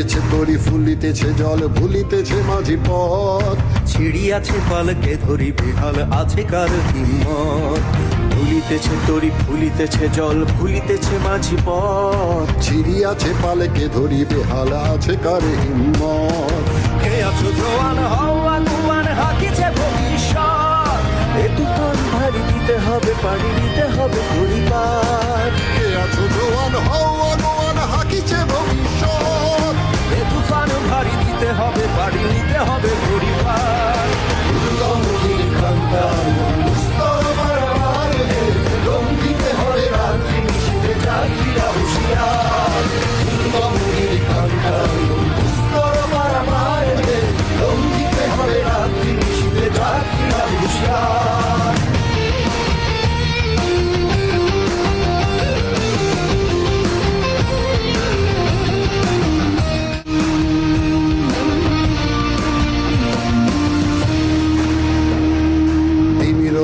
ফুলিতেছে তরি ফুলিতেছে জল ভুলিতেছে মাঝি পথ। ছিড়িয়াছে পালকে ধরি বেহাল আছে কার হিম্মত? ভুলিতেছে তরি ফুলিতেছে জল ভুলিতেছে মাঝি পথ। ছিড়িয়াছে পালেকে ধরি বেহাল আছে কার হিম্মত? কে আছো জোয়ান হওয়া কুয়ান হাকিছে ভবিষ্যৎ? এ তুফান ভারী দিতে হবে পাড়ি দিতে হবে পরিবার।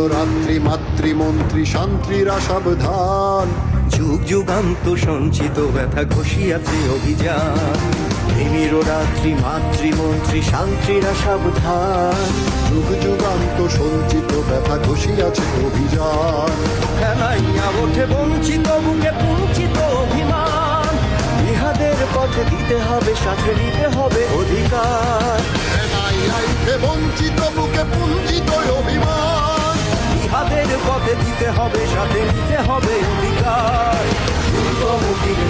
রাত্রি মাতৃমন্ত্রী শান্ত্রীরা সাবধান। যুগ যুগান্ত সঞ্চিত ব্যথা ঘষিয়াছে অভিযান। প্রেমের রাত্রি মাতৃমন্ত্রী সাবধান। যুগ যুগান্ত সঞ্চিত ব্যথা ঘষিয়াছে অভিযান। খেলাইয়া ওঠে বঞ্চিত বুকে পুঞ্চিত অভিমান। ইহাদের পথে দিতে হবে সাথে দিতে হবে অধিকার। বঞ্চিত ইহাদের দিতে হবে সাথে নিতে হবে অধিকার। দুর্গমুখীর